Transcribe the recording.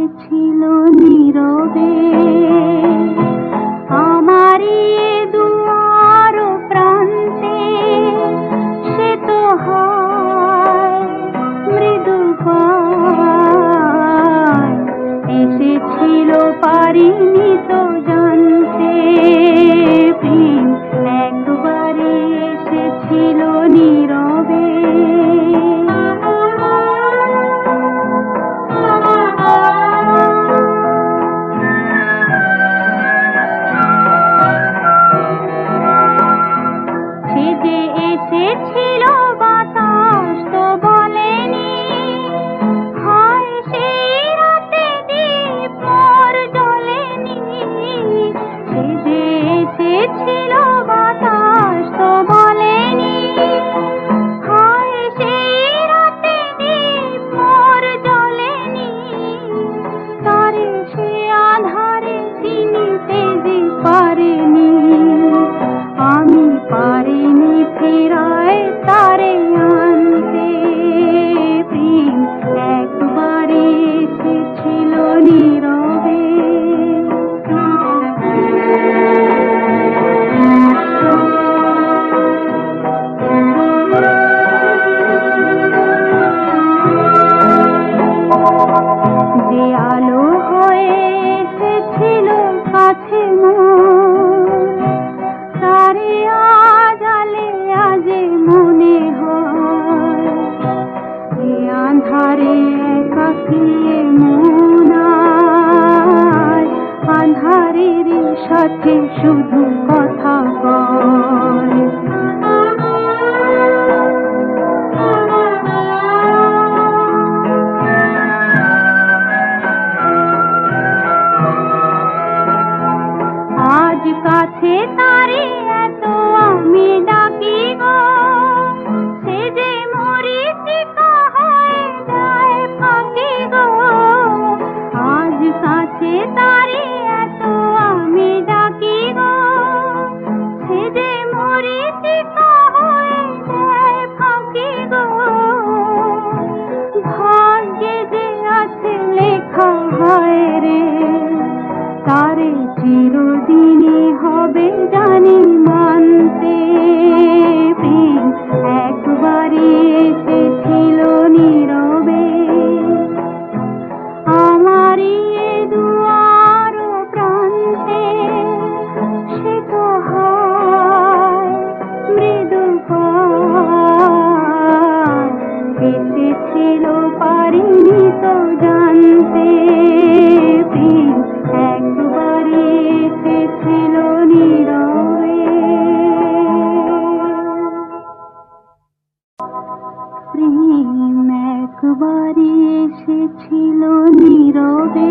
এসেছিল নীরবে। আমার দুয়ার প্রান্তে সে তো মৃদু এসেছিল পারিনি তো এসেছিল আছে তারে আজালে আজে মনে হয়। আন্ধারে কাকিয়ে মনায় আন্ধারের সাথে শুধু কথা বল সে তারে এত আমি ডাকি গো। সে যে মরিচিকা হয়ে যায় ফাঁকি গো। আজ কাছে তারে এত আমি ডাকি গো। সে যে মরিচিকা একবার এসেছিল নীরবে।